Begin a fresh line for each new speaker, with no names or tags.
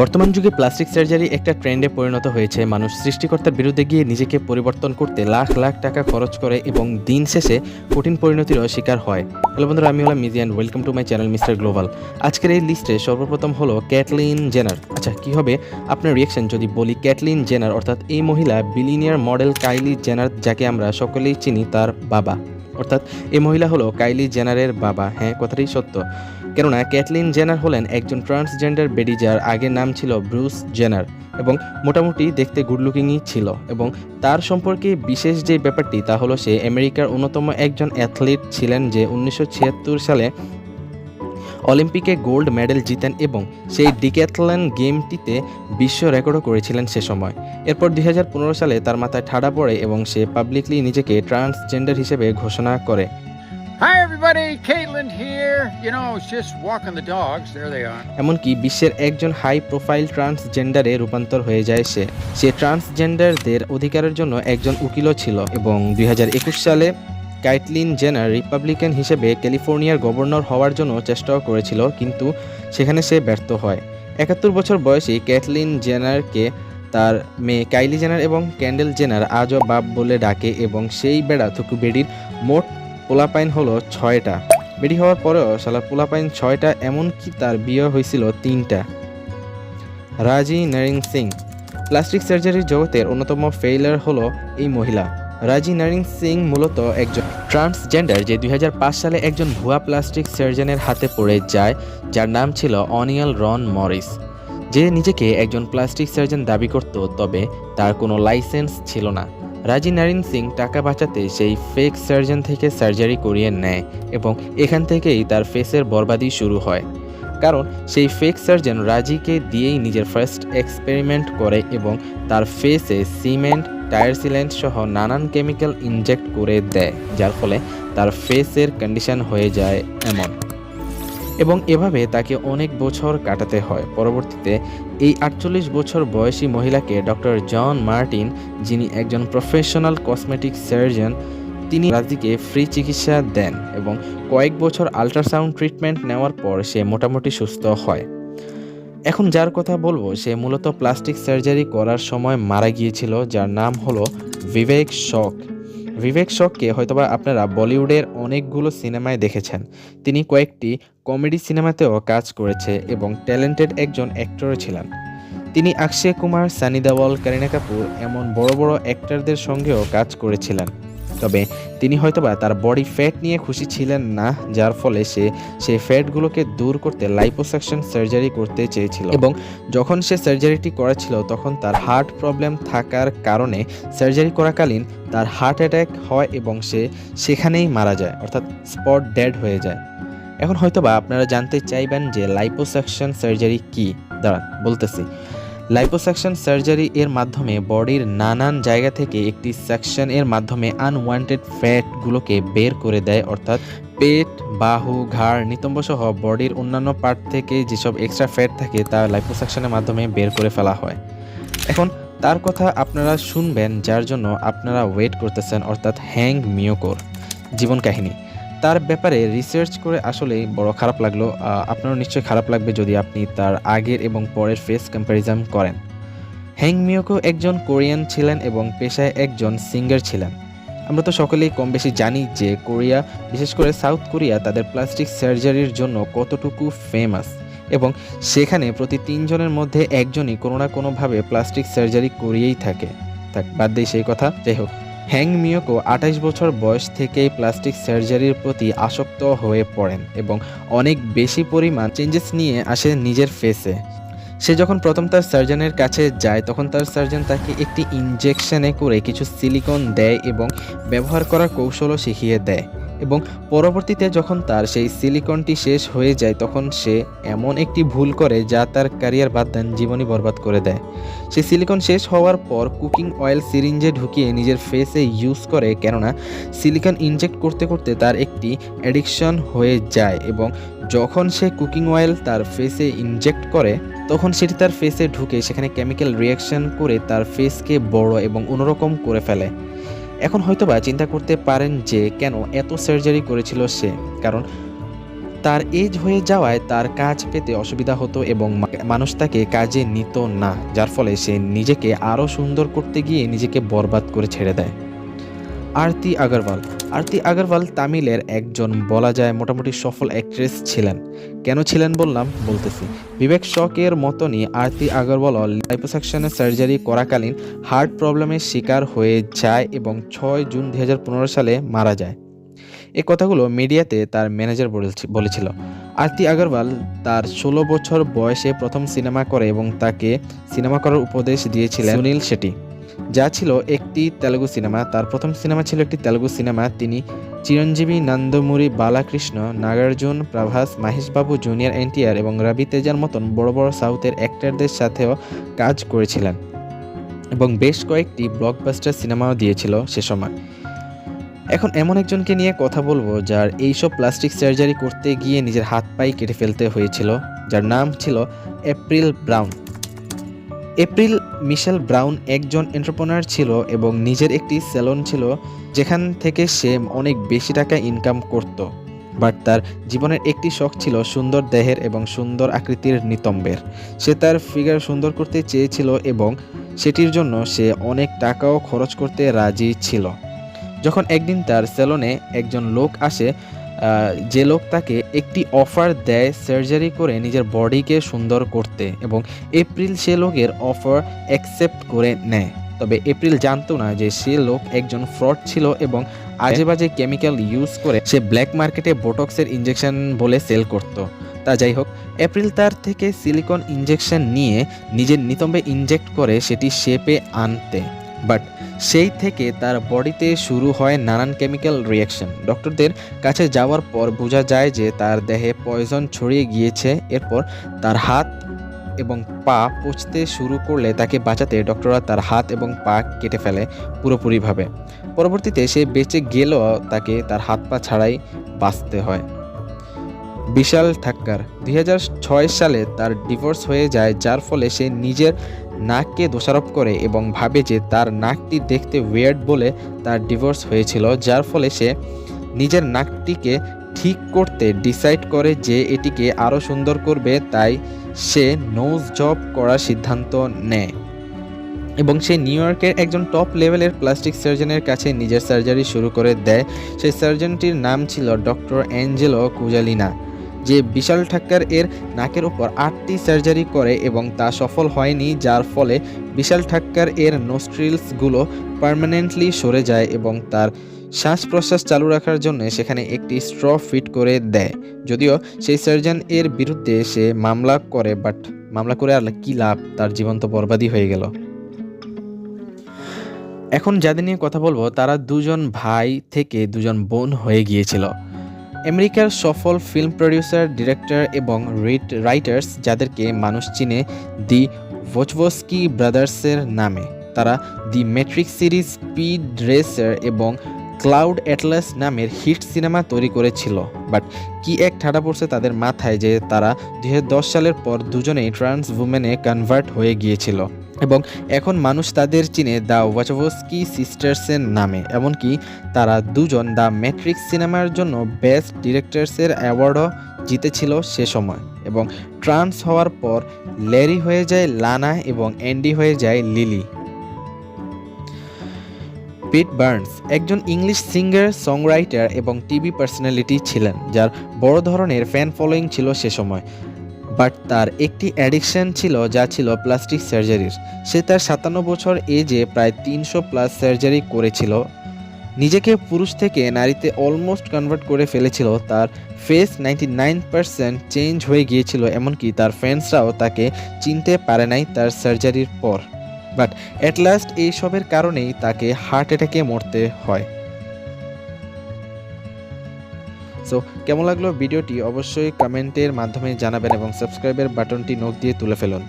বর্তমান যুগে plastic surgery একটা ট্রেন্ডে পরিণত হয়েছে। মানুষ সৃষ্টিকর্তার বিরুদ্ধে গিয়ে নিজেকে পরিবর্তন করতে লাখ লাখ টাকা খরচ করে এবং দিন শেষে কঠিন পরিণতিরও শিকার হয়। হ্যালো বন্ধুরা, আমি হলাম মিজিয়ান welcome to my channel Mister Global আজকের এই লিস্টে সর্বপ্রথম হলো ক্যাটলিন জেনার আচ্ছা কি হবে আপনার রিয়েকশন যদি বলি ক্যাটলিন জেনার অর্থাৎ এই মহিলা বিলিনিয়ার মডেল কাইলি জেনার যাকে আমরা সকলেই চিনি তার বাবা। অর্থাৎ এই মহিলা হলো কাইলি জেনারের বাবা। হ্যাঁ কথাটাই সত্য। কেননা ক্যাটলিন জেনার হলেন একজন ট্রান্সজেন্ডার বেডি যার আগের নাম ছিল ব্রুস জেনার এবং মোটামুটি দেখতে গুড লুকিংই ছিল এবং তার সম্পর্কে বিশেষ যে ব্যাপারটি তা হলো সে আমেরিকার অন্যতম একজন অ্যাথলিট ছিলেন যে উনিশশো ছিয়াত্তর সালে অলিম্পিকে গোল্ড মেডেল জিতেন এবং সেই ডিক্যাথলন গেমটিতে বিশ্ব রেকর্ডও করেছিলেন সে সময়। এরপর দুই হাজার পনেরো সালে তার মাথায় ঠাডা পড়ে এবং সে পাবলিকলি নিজেকে ট্রান্সজেন্ডার হিসেবে ঘোষণা করে।
Everybody. Caitlin here. You know, I was just walking the dogs. There they are.
এমনকি বিশ্বের একজন হাই প্রোফাইল ট্রান্সজেন্ডারে রূপান্তর হয়ে যায় সে সে ট্রান্সজেন্ডারদের অধিকারের জন্য একজন উকিলও ছিল এবং দু হাজার একুশ সালে কাইটলিন জেনার রিপাবলিকান হিসেবে ক্যালিফোর্নিয়ার গভর্নর হওয়ার জন্য চেষ্টাও করেছিল কিন্তু সেখানে সে ব্যর্থ হয় একাত্তর বছর বয়সী ক্যাটলিন জেনারকে তার মেয়ে কাইলি জেনার এবং ক্যান্ডেল জেনার আজও বাপ বলে ডাকে এবং সেই বেড়া থুকু বেডির মোট পোলাপাইন হলো ছয়টা। বেডি হওয়ার পরেও শালার পোলাপাইন ছয়টা, এমনকি তার বিয়ে হয়েছিল তিনটা। রাজি নারিং সিং, প্লাস্টিক সার্জারির জগতের অন্যতম ফেইলার হলো এই মহিলা। রাজি নারিং সিং মূলত একজন ট্রান্সজেন্ডার যে দুই হাজার পাঁচ সালে একজন ভুয়া প্লাস্টিক সার্জনের হাতে পড়ে যায়, যার নাম ছিল অনিয়াল রন মরিস। যে নিজেকে একজন প্লাস্টিক সার্জন দাবি করত, তবে তার কোনো লাইসেন্স ছিল না। রাজি নারিন সিং টাকা বাঁচাতে সেই ফেক সার্জন থেকে সার্জারি করিয়ে নেয় এবং এখান থেকেই তার ফেসের বরবাদি শুরু হয়। কারণ সেই ফেক সার্জন রাজিকে দিয়েই নিজের ফার্স্ট এক্সপেরিমেন্ট করে এবং তার ফেসে সিমেন্ট টায়ার সিলেন্ট সহ নানান কেমিক্যাল ইনজেক্ট করে দেয়, যার ফলে তার ফেসের কন্ডিশন হয়ে যায় এমন। এবং এভাবে তাকে অনেক বছর কাটাতে হয়। পরবর্তীতে এই আটচল্লিশ বছর বয়সী মহিলাকে ডক্টর জন মার্টিন, যিনি একজন প্রফেশনাল কসমেটিক সার্জন, তিনি রাজিকে ফ্রি চিকিৎসা দেন এবং কয়েক বছর আল্ট্রাসাউন্ড ট্রিটমেন্ট নেওয়ার পর সে মোটামুটি সুস্থ হয়। এখন যার কথা বলব, সে মূলত প্লাস্টিক সার্জারি করার সময় মারা গিয়েছিল, যার নাম হলো বিবেক শক। বিবেক শককে হয়তোবা আপনারা বলিউডের অনেকগুলো সিনেমায় দেখেছেন। তিনি কয়েকটি কমেডি সিনেমাতেও কাজ করেছে এবং ট্যালেন্টেড একজন অ্যাক্টরও ছিলেন। তিনি অক্ষয় কুমার সানি দেওয়াল করিনা কাপুর এমন বড় বড় অ্যাক্টরদের সঙ্গেও কাজ করেছিলেন। তবে তিনি হয়তোবা তার বডি ফ্যাট নিয়ে খুশি ছিলেন না, যার ফলে সে সেই ফ্যাটগুলোকে দূর করতে লাইপোসাকশন সার্জারি করতে চেয়েছিল। এবং যখন সে সার্জারিটি করেছিল, তখন তার হার্ট প্রবলেম থাকার কারণে সার্জারি করাকালীন তার হার্ট অ্যাটাক হয় এবং সে সেখানেই মারা যায়, অর্থাৎ স্পট ডেড হয়ে যায়। এখন হয়তোবা আপনারা জানতে চাইবেন যে লাইপোসাকশন সার্জারি কি? দাঁড়ান, বলতেছি। লাইপোসাকশন সার্জারি এর মাধ্যমে বডির নানান জায়গা থেকে একটি সেকশন এর মাধ্যমে আনওয়ান্টেড ফ্যাটগুলোকে বের করে দেয়, অর্থাৎ পেট, বাহু, ঘাড় নিতম্ব সহ বডির অন্যান্য পার্ট থেকে যেসব এক্সট্রা ফ্যাট থাকে তা লাইপোসাকশনের মাধ্যমে বের করে ফেলা হয়। এখন তার কথা আপনারা শুনবেন, যার জন্য আপনারা ওয়েট করতেছেন, অর্থাৎ হ্যাং মিয়োকোর জীবন কাহিনী। তার ব্যাপারে রিসার্চ করে আসলেই বড় খারাপ লাগল। আপনারও নিশ্চয়ই খারাপ লাগবে যদি আপনি তার আগের এবং পরের ফেস কম্প্যারিজন করেন। হ্যাং একজন কোরিয়ান ছিলেন এবং পেশায় একজন সিঙ্গার ছিলেন। আমরা তো সকলেই কম বেশি জানি যে কোরিয়া, বিশেষ করে সাউথ কোরিয়া, তাদের প্লাস্টিক সার্জারির জন্য কতটুকু ফেমাস এবং সেখানে প্রতি তিনজনের মধ্যে একজনই কোনো না কোনোভাবে প্লাস্টিক সার্জারি করিয়েই থাকে। থাক, বাদ দিই সেই কথা। যাই হোক। হ্যাং মিয়োকো আঠাইশ বছর বয়স থেকেই প্লাস্টিক সার্জারির প্রতি আসক্ত হয়ে পড়েন এবং অনেক বেশি পরিমাণ চেঞ্জেস নিয়ে আসে নিজের ফেসে সে যখন প্রথম তার সার্জনের কাছে যায়, তখন তার সার্জন তাকে একটি ইনজেকশনে করে কিছু সিলিকন দেয় এবং ব্যবহার করার কৌশলও শিখিয়ে দেয়। এবং পরবর্তীতে যখন তার সেই সিলিকনটি শেষ হয়ে যায়, তখন সে এমন একটি ভুল করে যা তার ক্যারিয়ার বাদ দেন, জীবনই বরবাদ করে দেয়। সে সিলিকন শেষ হওয়ার পর কুকিং অয়েল সিরিঞ্জে ঢুকিয়ে নিজের ফেসে ইউজ করে, কেননা সিলিকন ইনজেক্ট করতে করতে তার একটি অ্যাডিকশন হয়ে যায় এবং যখন সে কুকিং অয়েল তার ফেসে ইনজেক্ট করে, তখন সেটি তার ফেসে ঢুকে, সেখানে কেমিক্যাল রিয়াকশন করে তার ফেসকে বড় এবং অন্যরকম করে ফেলে। এখন হয়তোবা চিন্তা করতে পারেন যে কেন এত সার্জারি করেছিল সে, কারণ তার এজ হয়ে যাওয়ায় তার কাজ পেতে অসুবিধা হতো এবং মানুষ তাকে কাজে নিত না, যার ফলে সে নিজেকে আরও সুন্দর করতে গিয়ে নিজেকে বরবাদ করে ছেড়ে দেয়। আরতি আগরওয়াল। আরতি আগরওয়াল তামিলের একজন বলা যায় মোটামুটি সফল অ্যাক্ট্রেস ছিলেন। কেন ছিলেন বললাম বলতেছি। বিবেক শকের মতনই আরতি আগরওয়াল লাইপোসাকশনের সার্জারি করাকালীন হার্ট প্রবলেমের শিকার হয়ে যায় এবং ছয় জুন দুই হাজার পনেরো সালে মারা যায়। এ কথাগুলো মিডিয়াতে তার ম্যানেজার বলেছি- বলেছিল। আরতি আগরওয়াল তার ষোলো বছর বয়সে প্রথম সিনেমা করে এবং তাকে সিনেমা করার উপদেশ দিয়েছিলেন সুনীল শেট্টি যা ছিল একটি তেলুগু সিনেমা, তার প্রথম সিনেমা ছিল একটি তেলুগু সিনেমা। তিনি চিরঞ্জীবী নন্দমুরি বালাকৃষ্ণ, নাগার্জুন, প্রভাস, মাহেশবাবু জুনিয়র এনটিআর এবং রবি তেজার মতন বড় বড় সাউথের অ্যাক্টরদের সাথেও কাজ করেছিলেন এবং বেশ কয়েকটি ব্লকবাস্টার সিনেমাও দিয়েছিল সে সময়। এখন এমন একজনকে নিয়ে কথা বলব যার এইসব প্লাস্টিক সার্জারি করতে গিয়ে নিজের হাত পাই কেটে ফেলতে হয়েছিল, যার নাম ছিল April Brown. April Michelle Brown একজন এন্টারপ্রনার ছিল এবং নিজের একটি সেলন ছিল যেখান থেকে সে অনেক বেশি টাকা ইনকাম করত। বাট তার জীবনের একটি শখ ছিল সুন্দর দেহের এবং সুন্দর আকৃতির নিতম্বের। সে তার ফিগার সুন্দর করতে চেয়েছিল এবং সেটির জন্য সে অনেক টাকাও খরচ করতে রাজি ছিল। যখন একদিন তার সেলনে একজন লোক আসে যে লোক তাকে একটি অফার দেয় সার্জারি করে নিজের বডিকে সুন্দর করতে এবং এপ্রিল সে লোকের অফার অ্যাকসেপ্ট করে নেয়। তবে এপ্রিল জানতো না যে সে লোক একজন ফ্রড ছিল এবং আজে বাজে কেমিক্যাল ইউজ করে সে ব্ল্যাক মার্কেটে বোটক্সের ইঞ্জেকশন বলে সেল করত। তা যাই হোক এপ্রিল তার থেকে সিলিকন ইঞ্জেকশন নিয়ে নিজের নিতম্বে ইনজেক্ট করে সেটি শেপে আনতে। বাট সেই থেকে তার বডিতে শুরু হয় নানান কেমিক্যাল রিয়াকশন ডক্টরদের কাছে যাওয়ার পর বোঝা যায় যে তার দেহে পয়জন ছড়িয়ে গিয়েছে। এরপর তার হাত এবং পা পচতে শুরু করলে তাকে বাঁচাতে ডক্টররা তার হাত এবং পা কেটে ফেলে পুরোপুরিভাবে। পরবর্তীতে সে বেঁচে গেলেও তাকে তার হাত পা ছাড়াই বাঁচতে হয়। বিশাল ঠাক্কার। দুই সালে তার ডিভোর্স হয়ে যায়, যার ফলে সে নিজের নাককে দোষারোপ করে এবং ভাবে যে তার নাকটি দেখতে ওয়েয়ার্ড বলে তার ডিভোর্স হয়েছিল, যার ফলে সে নিজের নাকটিকে ঠিক করতে ডিসাইড করে যে এটিকে আরও সুন্দর করবে, তাই সে নোজ জব করার সিদ্ধান্ত নেয়। এবং সে নিউ ইয়র্কের একজন টপ লেভেলের প্লাস্টিক সার্জনের কাছে নিজের সার্জারি শুরু করে দেয়। সেই সার্জনটির নাম ছিল ডক্টর অ্যাঞ্জেলো কুজালিনা যে বিশাল ঠাক্কার এর নাকের উপর আটটি সার্জারি করে এবং তা সফল হয়নি, যার ফলে বিশাল ঠাক্কার এর নোস্ট্রিলসগুলো পার্মানেন্টলি সরে যায় এবং তার শ্বাস প্রশ্বাস চালু রাখার জন্য সেখানে একটি স্ট্র ফিট করে দেয়। যদিও সেই সার্জন এর বিরুদ্ধে সে মামলা করে, বাট মামলা করে আর কি লাভ, তার জীবন তো বরবাদই হয়ে গেল। এখন যাদের নিয়ে কথা বলব, তারা দুজন ভাই থেকে দুজন বোন হয়ে গিয়েছিল। আমেরিকার সফল ফিল্ম প্রডিউসার ডিরেক্টর এবং রিট রাইটার্স যাদেরকে মানুষ চিনে দি ভোচভস্কি ব্রাদার্সের নামে। তারা the Matrix series Speed Racer এবং ক্লাউড অ্যাটলাস নামের হিট সিনেমা তৈরি করেছিল। বাট কি এক ঠাডা পড়ছে তাদের মাথায় যে তারা দু হাজার দশ সালের পর দুজনেই ট্রান্স উমেনে কনভার্ট হয়ে গিয়েছিল। এবং এখন মানুষ তাদের চিনে দ্য ওয়াচভস্কি সিস্টার্সের নামে, এমনকি তারা দুজন দ্য ম্যাট্রিক্স সিনেমার জন্য বেস্ট ডিরেক্টরসের অ্যাওয়ার্ডও জিতেছিল সে সময়। এবং ট্রান্স হওয়ার পর ল্যারি হয়ে যায় লানা এবং অ্যান্ডি হয়ে যায় লিলি। পিট বার্নস একজন ইংলিশ সিঙ্গার, সংরাইটার এবং টিভি পার্সোনালিটি ছিলেন, যার বড় ধরনের ফ্যান ফলোয়িং ছিল সে সময়। বাট তার একটি অ্যাডিকশন ছিল যা ছিল প্লাস্টিক সার্জারির। সে তার সাতান্ন বছর এজে প্রায় তিনশো প্লাস সার্জারি করেছিল। নিজেকে পুরুষ থেকে নারীতে অলমোস্ট কনভার্ট করে ফেলেছিল। তার face ninety nine percent change হয়ে গিয়েছিল, এমনকি তার ফ্রেন্ডসরাও তাকে চিনতে পারে নাই তার সার্জারির পর। বাট অ্যাট লাস্ট এইসবের কারণেই তাকে হার্ট অ্যাটাকে মরতে হয়। সো কেমন লাগল ভিডিওটি? অবশ্যই কমেন্টের মাধ্যমে জানাবেন এবং সাবস্ক্রাইবের বাটনটি নোক দিয়ে তুলে ফেলুন।